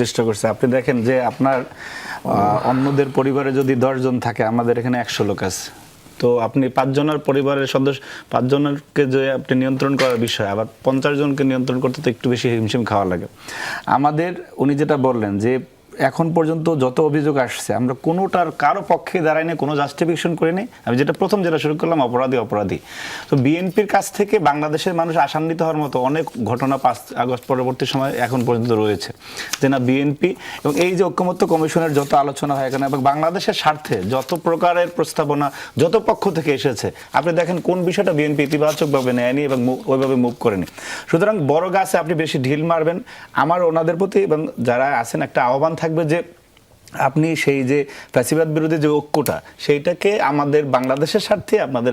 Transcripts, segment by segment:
চেষ্টা করছে। আপনি দেখেন যে আপনার অন্যদের পরিবারে যদি দশজন থাকে, আমাদের এখানে একশো লোক আছে। তো আপনি পাঁচজনের পরিবারের সদস্য পাঁচজনকে যে আপনি নিয়ন্ত্রণ করার বিষয়, আবার পঞ্চাশ জনকে নিয়ন্ত্রণ করতে তো একটু বেশি হিমশিম খাওয়া লাগে। আমাদের, উনি যেটা বললেন যে এখন পর্যন্ত যত অভিযোগ আসছে, আমরা কোনোটার কারও পক্ষে দাঁড়াই না কোনো জাস্টিফিকেশন করি নাই। আমি যেটা প্রথম যেটা শুরু করলাম, অপরাধী অপরাধী। তো বিএনপির কাছ থেকে বাংলাদেশের মানুষ আশান্বিত হওয়ার মতো অনেক ঘটনা পাঁচ আগস্ট পরবর্তী সময় এখন পর্যন্ত রয়েছে। যে না বিএনপি এবং এই যে ঐক্যমত্য কমিশনের যত আলোচনা হয় এখানে, এবং বাংলাদেশের স্বার্থে যত প্রকারের প্রস্তাবনা, যত পক্ষ থেকে এসেছে, আপনি দেখেন কোন বিষয়টা বিএনপি ইতিবাচকভাবে নেয়নি এবং ওইভাবে মুভ করেনি। সুতরাং বড় গাছে আপনি বেশি ঢিল মারবেন। আমার ওনাদের প্রতি এবং যারা আছেন, একটা আহ্বান থাকবে যে আপনি সেই যে ফ্যাসিবাদ বিরোধী যে ঐক্যটা, সেইটাকে আমাদের বাংলাদেশের স্বার্থে আপনাদের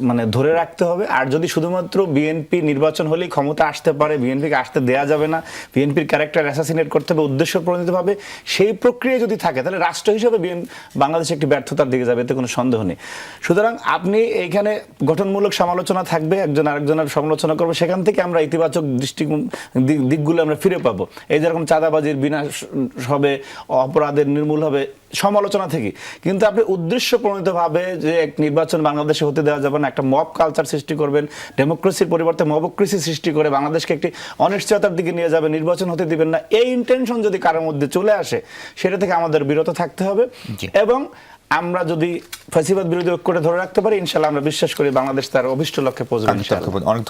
মানে ধরে রাখতে হবে। আর যদি শুধুমাত্র বিএনপি নির্বাচন হলেই ক্ষমতা আসতে পারে, বিএনপিকে আসতে দেয়া যাবে না, বিএনপির ক্যারেক্টার অ্যাসাসিনেট করতে হবে, উদ্দেশ্য প্রণীতভাবে সেই প্রক্রিয়া যদি থাকে, তাহলে রাষ্ট্র হিসেবে বিএন, বাংলাদেশ একটি ব্যর্থতার দিকে যাবে, এতে কোনো সন্দেহ নেই। সুতরাং আপনি এইখানে গঠনমূলক সমালোচনা থাকবে, একজন আরেকজনের সমালোচনা করবে, সেখান থেকে আমরা ইতিবাচক দৃষ্টিকোণ, দিক- দিকগুলো আমরা ফিরে পাবো। এই যেরকম চাঁদাবাজির বিনাশ হবে অপরাধের নির্মূল হবে সমালোচনা থেকে। কিন্তু আপনি উদ্দেশ্য প্রণীতভাবে যে এক নির্বাচন বাংলাদেশে হতে দেওয়া যাবে না একটা মব কালচার সৃষ্টি করবেন ডেমোক্রেসির পরিবর্তে মবক্রেসি সৃষ্টি করে বাংলাদেশকে একটি অনিশ্চয়তার দিকে নিয়ে যাবে নির্বাচন হতে দিবেন না এই ইন্টেনশন যদি কারোর মধ্যে চলে আসে সেটা থেকে আমাদের বিরত থাকতে হবে। এবং আমরা যদি ফ্যাসিবাদ বিরোধী ঐক্যটা ধরে রাখতে পারি ইনশাল্লাহ আমরা বিশ্বাস করি বাংলাদেশ তার অভিষ্ট লক্ষ্যে পৌঁছবে অনেক